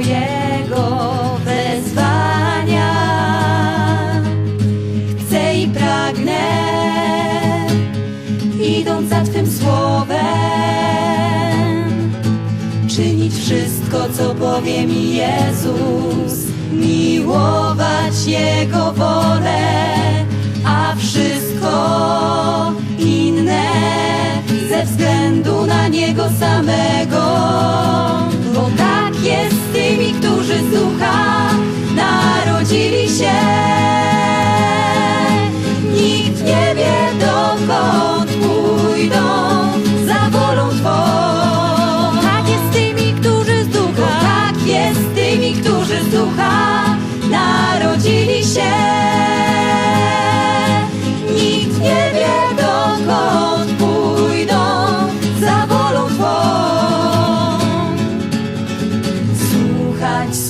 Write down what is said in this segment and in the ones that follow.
Mojego wezwania. Chcę i pragnę, idąc za Twym słowem, czynić wszystko, co powie mi Jezus, miłować Jego wolę, a wszystko inne ze względu na Niego samego. Z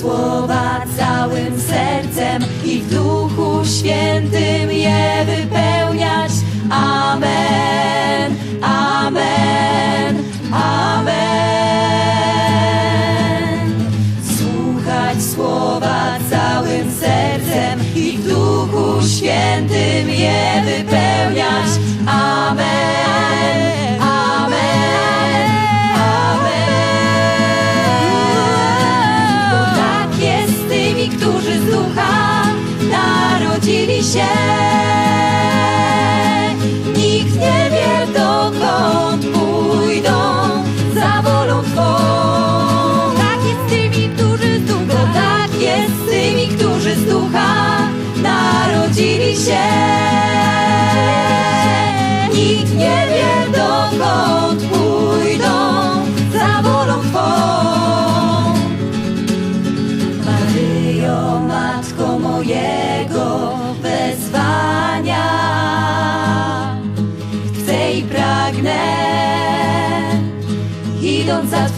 Słowa całym sercem i w Duchu Świętym je wypełniać. Amen, amen, amen. Słuchać słowa całym sercem i w Duchu Świętym je wypełniać. Amen,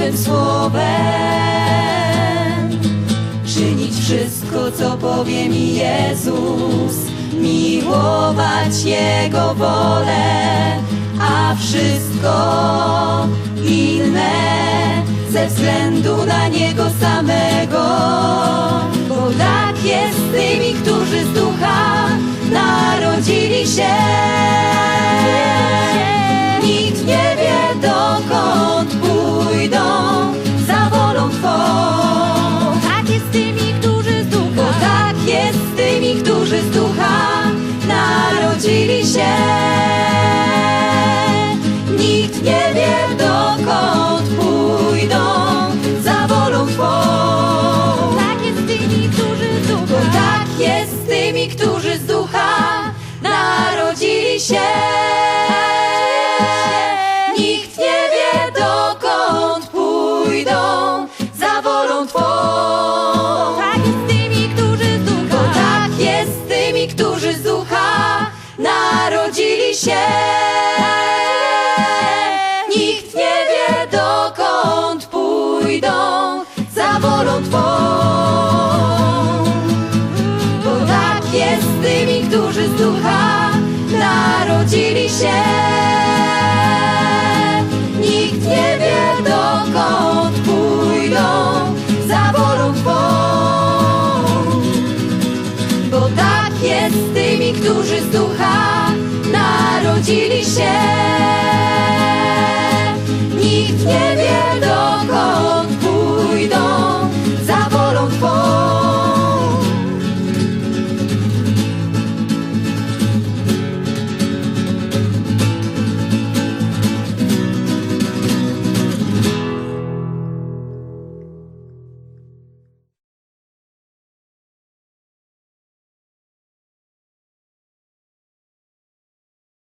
Twym słowem, czynić wszystko, co powie mi Jezus, miłować Jego wolę, a wszystko inne ze względu na Niego samego. Bo tak jest z tymi, którzy z Nikt nie wie dokąd pójdą za wolą Twą. Bo tak jest z tymi, którzy z ducha narodzili się. Nikt nie wie dokąd pójdą za wolą Twą. Bo tak jest z tymi, którzy z ducha.